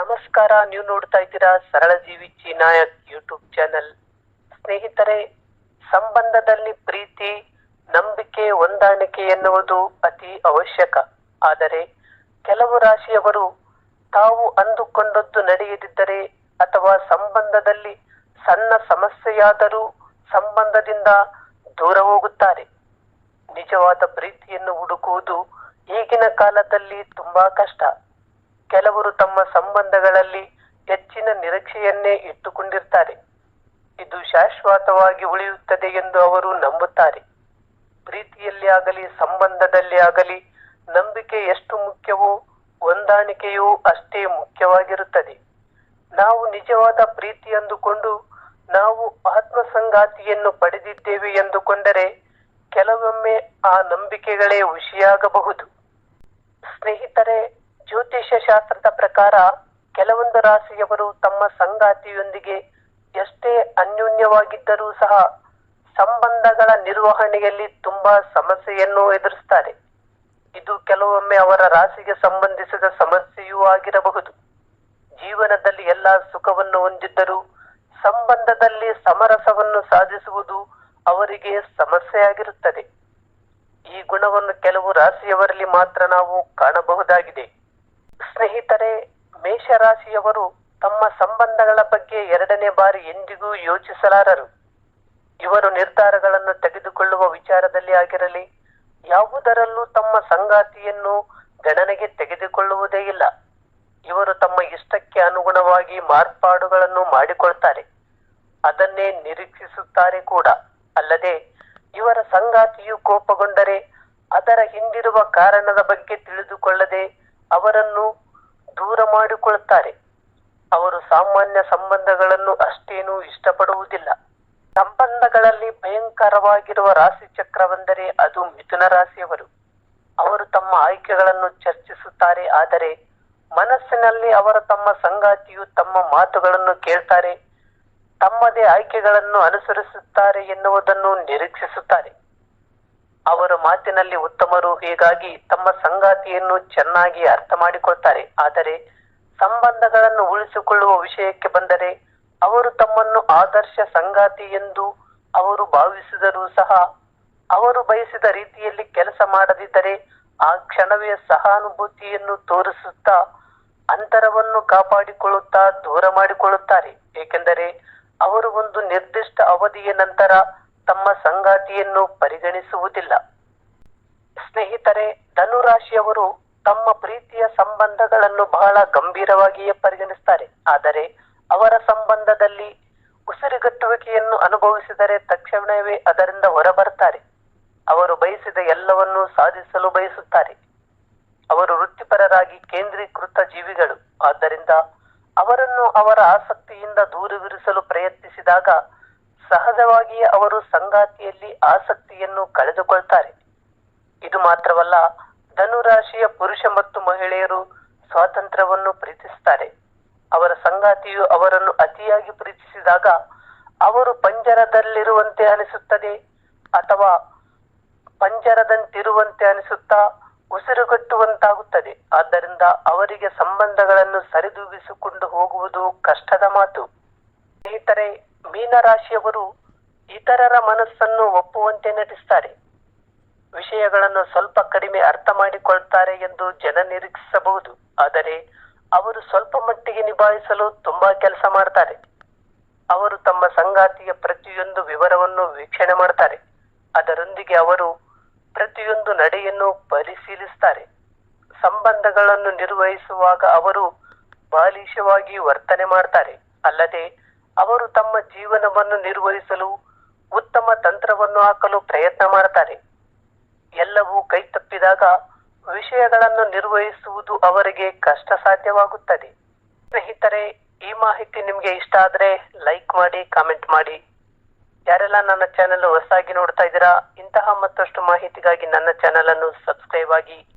ನಮಸ್ಕಾರ, ನೀವು ನೋಡ್ತಾ ಇದ್ದೀರಾ ಸರಳ ಜೀವಿ ಚಿನಾಯಕ್ ಯೂಟ್ಯೂಬ್ ಚಾನೆಲ್ ಸ್ನೇಹಿತರೆ, ಸಂಬಂಧದಲ್ಲಿ ಪ್ರೀತಿ, ನಂಬಿಕೆ, ಹೊಂದಾಣಿಕೆ ಎನ್ನುವುದು ಅತಿ ಅವಶ್ಯಕ. ಆದರೆ, ಕೆಲವು ರಾಶಿಯವರು ತಾವು ಅಂದುಕೊಂಡದ್ದು ನಡೆಯದಿದ್ದರೆ ಅಥವಾ ಸಂಬಂಧದಲ್ಲಿ ಸಣ್ಣ ಸಮಸ್ಯೆಯಾದರೂ ಸಂಬಂಧದಿಂದ ದೂರ ಹೋಗುತ್ತಾರೆ. ನಿಜವಾದ ಪ್ರೀತಿಯನ್ನು ಹುಡುಕುವುದು ಈಗಿನ ಕಾಲದಲ್ಲಿ ತುಂಬಾ ಕಷ್ಟ. ಕೆಲವರು ತಮ್ಮ ಸಂಬಂಧಗಳಲ್ಲಿ ಹೆಚ್ಚಿನ ನಿರೀಕ್ಷೆಯನ್ನೇ ಇಟ್ಟುಕೊಂಡಿರ್ತಾರೆ. ಇದು ಶಾಶ್ವತವಾಗಿ ಉಳಿಯುತ್ತದೆ ಎಂದು ಅವರು ನಂಬುತ್ತಾರೆ. ಪ್ರೀತಿಯಲ್ಲಿ ಆಗಲಿ, ಸಂಬಂಧದಲ್ಲಿ ಆಗಲಿ, ನಂಬಿಕೆ ಎಷ್ಟು ಮುಖ್ಯವೋ, ಹೊಂದಾಣಿಕೆಯೂ ಅಷ್ಟೇ ಮುಖ್ಯವಾಗಿರುತ್ತದೆ. ನಾವು ನಿಜವಾದ ಪ್ರೀತಿ ಅಂದುಕೊಂಡು, ನಾವು ಆತ್ಮಸಂಗಾತಿಯನ್ನು ಪಡೆದಿದ್ದೇವೆ ಎಂದುಕೊಂಡರೆ, ಕೆಲವೊಮ್ಮೆ ಆ ನಂಬಿಕೆಗಳೇ ಹುಷಿಯಾಗಬಹುದು ಸ್ನೇಹಿತರೆ ಜ್ಯೋತಿಷ್ಯ ಶಾಸ್ತ್ರದ ಪ್ರಕಾರ ಕೆಲವೊಂದು ರಾಶಿಯವರು ತಮ್ಮ ಸಂಗಾತಿಯೊಂದಿಗೆ ಎಷ್ಟೇ ಅನ್ಯೋನ್ಯವಾಗಿದ್ದರೂ ಸಹ ಸಂಬಂಧಗಳ ನಿರ್ವಹಣೆಯಲ್ಲಿ ತುಂಬಾ ಸಮಸ್ಯೆಯನ್ನು ಎದುರಿಸ್ತಾರೆ ಇದು ಕೆಲವೊಮ್ಮೆ ಅವರ ರಾಶಿಗೆ ಸಂಬಂಧಿಸಿದ ಸಮಸ್ಯೆಯೂ ಆಗಿರಬಹುದು. ಜೀವನದಲ್ಲಿ ಎಲ್ಲ ಸುಖವನ್ನು ಹೊಂದಿದ್ದರೂ ಸಂಬಂಧದಲ್ಲಿ ಸಮರಸವನ್ನು ಸಾಧಿಸುವುದು ಅವರಿಗೆ ಸಮಸ್ಯೆಯಾಗಿರುತ್ತದೆ. ಈ ಗುಣವನ್ನು ಕೆಲವು ರಾಶಿಯವರಲ್ಲಿ ಮಾತ್ರ ನಾವು ಕಾಣಬಹುದಾಗಿದೆ. ಸ್ನೇಹಿತರೆ, ಮೇಷರಾಶಿಯವರು ತಮ್ಮ ಸಂಬಂಧಗಳ ಬಗ್ಗೆ ಎರಡನೇ ಬಾರಿ ಎಂದಿಗೂ ಯೋಚಿಸಲಾರರು. ಇವರು ನಿರ್ಧಾರಗಳನ್ನು ತೆಗೆದುಕೊಳ್ಳುವ ವಿಚಾರದಲ್ಲಿ ಆಗಿರಲಿ, ಯಾವುದರಲ್ಲೂ ತಮ್ಮ ಸಂಗಾತಿಯನ್ನು ಗಣನೆಗೆ ತೆಗೆದುಕೊಳ್ಳುವುದೇ ಇಲ್ಲ. ಇವರು ತಮ್ಮ ಇಷ್ಟಕ್ಕೆ ಅನುಗುಣವಾಗಿ ಮಾರ್ಪಾಡುಗಳನ್ನು ಮಾಡಿಕೊಳ್ತಾರೆ. ಅದನ್ನೇ ನಿರೀಕ್ಷಿಸುತ್ತಾರೆ ಕೂಡ. ಅಲ್ಲದೆ, ಇವರ ಸಂಗಾತಿಯು ಕೋಪಗೊಂಡರೆ ಅದರ ಹಿಂದಿರುವ ಕಾರಣದ ಬಗ್ಗೆ ತಿಳಿದುಕೊಳ್ಳದೆ ಅವರನ್ನು ಮಾಡಿಕೊಳ್ಳುತ್ತಾರೆ ಅವರು ಸಾಮಾನ್ಯ ಸಂಬಂಧಗಳನ್ನು ಅಷ್ಟೇನೂ ಇಷ್ಟಪಡುವುದಿಲ್ಲ. ಸಂಬಂಧಗಳಲ್ಲಿ ಭಯಂಕರವಾಗಿರುವ ರಾಶಿ ಚಕ್ರವೆಂದರೆ ಅದು ಮಿಥುನ ರಾಶಿಯವರು. ಅವರು ತಮ್ಮ ಆಯ್ಕೆಗಳನ್ನು ಚರ್ಚಿಸುತ್ತಾರೆ, ಆದರೆ ಮನಸ್ಸಿನಲ್ಲಿ ಅವರು ತಮ್ಮ ಸಂಗಾತಿಯು ತಮ್ಮ ಮಾತುಗಳನ್ನು ಕೇಳ್ತಾರೆ, ತಮ್ಮದೇ ಆಯ್ಕೆಗಳನ್ನು ಅನುಸರಿಸುತ್ತಾರೆ ಎನ್ನುವುದನ್ನು ನಿರೀಕ್ಷಿಸುತ್ತಾರೆ. ಅವರ ಮಾತಿನಲ್ಲಿ ಉತ್ತಮರು, ಹೀಗಾಗಿ ತಮ್ಮ ಸಂಗಾತಿಯನ್ನು ಚೆನ್ನಾಗಿ ಅರ್ಥ ಮಾಡಿಕೊಳ್ತಾರೆ ಆದರೆ ಸಂಬಂಧಗಳನ್ನು ಉಳಿಸಿಕೊಳ್ಳುವ ವಿಷಯಕ್ಕೆ ಬಂದರೆ ಅವರು ತಮ್ಮನ್ನು ಆದರ್ಶ ಸಂಗಾತಿ ಎಂದು ಅವರು ಭಾವಿಸಿದರೂ ಸಹ ಅವರು ಬಯಸಿದ ರೀತಿಯಲ್ಲಿ ಕೆಲಸ ಮಾಡದಿದ್ದರೆ ಆ ಕ್ಷಣವೇ ಸಹಾನುಭೂತಿಯನ್ನು ತೋರಿಸುತ್ತಾ ಅಂತರವನ್ನು ಕಾಪಾಡಿಕೊಳ್ಳುತ್ತಾ ದೂರ ಮಾಡಿಕೊಳ್ಳುತ್ತಾರೆ. ಏಕೆಂದರೆ ಅವರು ಒಂದು ನಿರ್ದಿಷ್ಟ ಅವಧಿಯ ನಂತರ ತಮ್ಮ ಸಂಗಾತಿಯನ್ನು ಪರಿಗಣಿಸುವುದಿಲ್ಲ. ಸ್ನೇಹಿತರೆ, ಧನುರಾಶಿಯವರು ತಮ್ಮ ಪ್ರೀತಿಯ ಸಂಬಂಧಗಳನ್ನು ಬಹಳ ಗಂಭೀರವಾಗಿಯೇ ಪರಿಗಣಿಸ್ತಾರೆ. ಆದರೆ ಅವರ ಸಂಬಂಧದಲ್ಲಿ ಉಸಿರುಗಟ್ಟುವಿಕೆಯನ್ನು ಅನುಭವಿಸಿದರೆ ತಕ್ಷಣವೇ ಅದರಿಂದ ಹೊರಬರ್ತಾರೆ. ಅವರು ಬಯಸಿದ ಎಲ್ಲವನ್ನೂ ಸಾಧಿಸಲು ಬಯಸುತ್ತಾರೆ. ಅವರು ವೃತ್ತಿಪರರಾಗಿ ಕೇಂದ್ರೀಕೃತ ಜೀವಿಗಳು. ಆದ್ದರಿಂದ ಅವರನ್ನು ಅವರ ಆಸಕ್ತಿಯಿಂದ ದೂರವಿರಿಸಲು ಪ್ರಯತ್ನಿಸಿದಾಗ ಸಹಜವಾಗಿಯೇ ಅವರು ಸಂಗಾತಿಯಲ್ಲಿ ಆಸಕ್ತಿಯನ್ನು ಕಳೆದುಕೊಳ್ತಾರೆ. ಇದು ಮಾತ್ರವಲ್ಲ ಧನುರಾಶಿಯ ಪುರುಷ ಮತ್ತು ಮಹಿಳೆಯರು ಸ್ವಾತಂತ್ರ್ಯವನ್ನು ಪ್ರೀತಿಸುತ್ತಾರೆ. ಅವರ ಸಂಗಾತಿಯು ಅವರನ್ನು ಅತಿಯಾಗಿ ಪ್ರೀತಿಸಿದಾಗ ಅವರು ಪಂಜರದಲ್ಲಿರುವಂತೆ ಅನಿಸುತ್ತದೆ ಅಥವಾ ಪಂಜರದಂತಿರುವಂತೆ ಅನಿಸುತ್ತಾ ಉಸಿರುಗಟ್ಟುವಂತಾಗುತ್ತದೆ. ಆದ್ದರಿಂದ ಅವರಿಗೆ ಸಂಬಂಧಗಳನ್ನು ಸರಿದೂಗಿಸಿಕೊಂಡು ಹೋಗುವುದು ಕಷ್ಟದ ಮಾತು. ಸ್ನೇಹಿತರೆ, ಮೀನರಾಶಿಯವರು ಇತರರ ಮನಸ್ಸನ್ನು ಒಪ್ಪುವಂತೆ ನಟಿಸ್ತಾರೆ ವಿಷಯಗಳನ್ನು ಸ್ವಲ್ಪ ಕಡಿಮೆ ಅರ್ಥ ಮಾಡಿಕೊಳ್ತಾರೆ ಎಂದು ಜನ ನಿರೀಕ್ಷಿಸಬಹುದು. ಆದರೆ ಅವರು ಸ್ವಲ್ಪ ಮಟ್ಟಿಗೆ ನಿಭಾಯಿಸಲು ತುಂಬಾ ಕೆಲಸ ಮಾಡ್ತಾರೆ. ಅವರು ತಮ್ಮ ಸಂಗಾತಿಯ ಪ್ರತಿಯೊಂದು ವಿವರವನ್ನು ವೀಕ್ಷಣೆ ಮಾಡ್ತಾರೆ. ಅದರೊಂದಿಗೆ ಅವರು ಪ್ರತಿಯೊಂದು ನಡೆಯನ್ನು ಪರಿಶೀಲಿಸುತ್ತಾರೆ ಸಂಬಂಧಗಳನ್ನು ನಿರ್ವಹಿಸುವಾಗ ಅವರು ಬಾಲಿಶವಾಗಿ ವರ್ತನೆ ಮಾಡ್ತಾರೆ. ಅಲ್ಲದೆ ಅವರು ತಮ್ಮ ಜೀವನವನ್ನು ನಿರ್ವಹಿಸಲು ಉತ್ತಮ ತಂತ್ರವನ್ನು ಹಾಕಲು ಪ್ರಯತ್ನ ಮಾಡ್ತಾರೆ. ಎಲ್ಲವೂ ಕೈ ತಪ್ಪಿದಾಗ ವಿಷಯಗಳನ್ನು ನಿರ್ವಹಿಸುವುದು ಅವರಿಗೆ ಕಷ್ಟ ಸಾಧ್ಯವಾಗುತ್ತದೆ ಸ್ನೇಹಿತರೆ, ಈ ಮಾಹಿತಿ ನಿಮಗೆ ಇಷ್ಟ ಆದರೆ ಲೈಕ್ ಮಾಡಿ, ಕಾಮೆಂಟ್ ಮಾಡಿ. ಯಾರೆಲ್ಲ ನನ್ನ ಚಾನೆಲ್ ಹೊಸದಾಗಿ ನೋಡ್ತಾ ಇದ್ದೀರಾ, ಇಂತಹ ಮತ್ತಷ್ಟು ಮಾಹಿತಿಗಾಗಿ ನನ್ನ ಚಾನೆಲ್ ಅನ್ನು ಸಬ್ಸ್ಕ್ರೈಬ್ ಆಗಿ.